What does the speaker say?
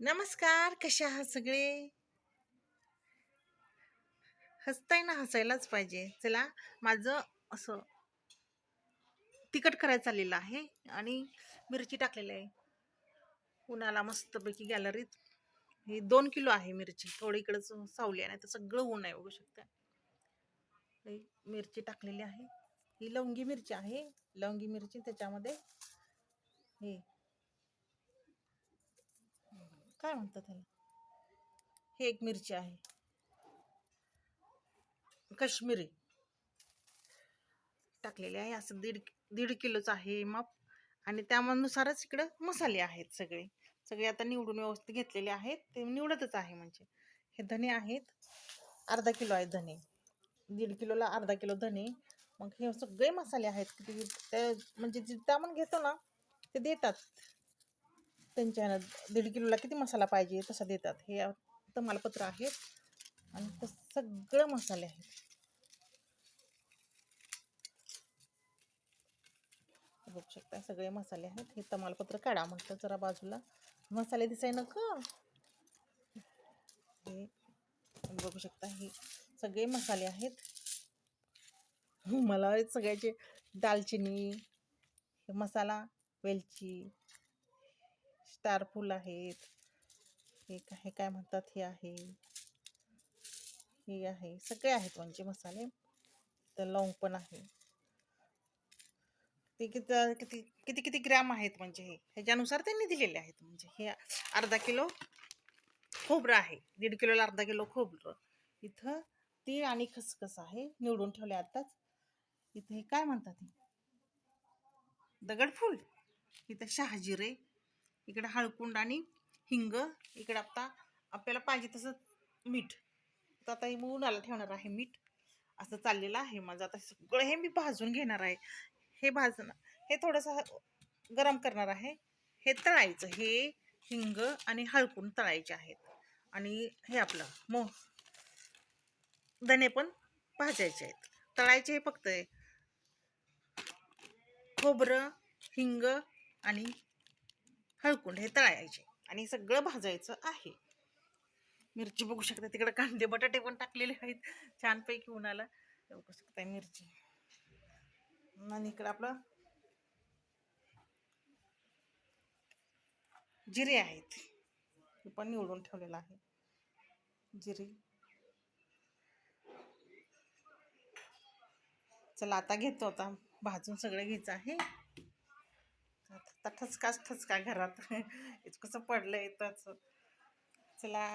नमस्कार कशा आहात सगळे? हसताय ना हसायलाच पाहिजे. चला माझं असं तिखट करायचं चाललेलं आहे आणि मिरची टाकलेली आहे. उन्हाला मस्तपैकी गॅलरीत. ही दोन किलो आहे मिरची. थोडी इकडंच सावली आहे नाही तर सगळं ऊन आहे बघू शकता. मिरची टाकलेली आहे. ही लवंगी मिरची आहे. लवंगी मिरची त्याच्यामध्ये हे काय म्हणतात त्याला हे एक मिरची आहे. काश्मीरी. टाकलेली आहे. असं दीड दीड किलोचं आहे माप. आणि त्यानुसारच इकडं मसाले आहेत सगळे. सगळे आता निवडून व्यवस्थित घेतलेले आहेत. ते निवडतच आहे म्हणजे. हे धने आहेत. अर्धा किलो आहेत धने. दीड किलोला अर्धा किलो धने. मग हे सगळे मसाले आहेत. किती ते म्हणजे जिथं आपण घेतो ना ते देतात. त्यांच्या ह्यानं दीड किलोला किती मसाला पाहिजे तसा देतात. हे तमालपत्र आहेत आणि ते सगळं मसाले आहेत. बघू शकता सगळे मसाले आहेत. हे तमालपत्र काढा म्हटलं जरा बाजूला. मसाले दिसाय नको. हे बघू शकता हे सगळे मसाले आहेत. मला सगळ्याचे दालचिनी हे मसाला वेलची स्टारफूल आहेत. हे काय काय म्हणतात? हे आहे. हे आहे. सगळे आहेत म्हणजे मसाले. तर लवंग पण आहे. ते किती किती किती किती ग्रॅम आहेत म्हणजे हे? ह्याच्यानुसार त्यांनी दिलेले आहेत म्हणजे हे अर्धा किलो खोबरं आहे. दीड किलोला अर्धा किलो खोबरं. इथं तीळ आणि खसखस आहे. निवडून ठेवले आताच इथं हे काय म्हणतात? हे दगडफूल. इथं शहाजिरे. इकडं हळकुंड आणि हिंग इकडं आता आपल्याला पाहिजे तसं मीठ. तर आता हे उन्हाला ठेवणार आहे मीठ. असं चाललेलं आहे माझं. आता सगळं हे मी भाजून घेणार आहे. हे भाजणं हे थोडंसं गरम करणार आहे. हे तळायचं. हे हिंग आणि हळकून तळायचे आहेत. आणि हे आपलं मो धने पण भाजायचे आहेत. तळायचे हे फक्त खोबरं हिंग आणि हळकुंड हे तळायचे आणि सगळं भाजायचं आहे. मिरची बघू शकता तिकडे कांदे बटाटे पण टाकलेले आहेत. छानपैकी उन्हाला. बघू शकता मिरची. आणि इकडं आपलं जिरे आहेत. हे पण निवडून ठेवलेलं आहे. जिरे. चला आता घेतो आता. भाजून सगळं घ्यायचं आहे. आता ठसकाच ठसका घरात. इतकंसं पडलं आहे त्याचं चला.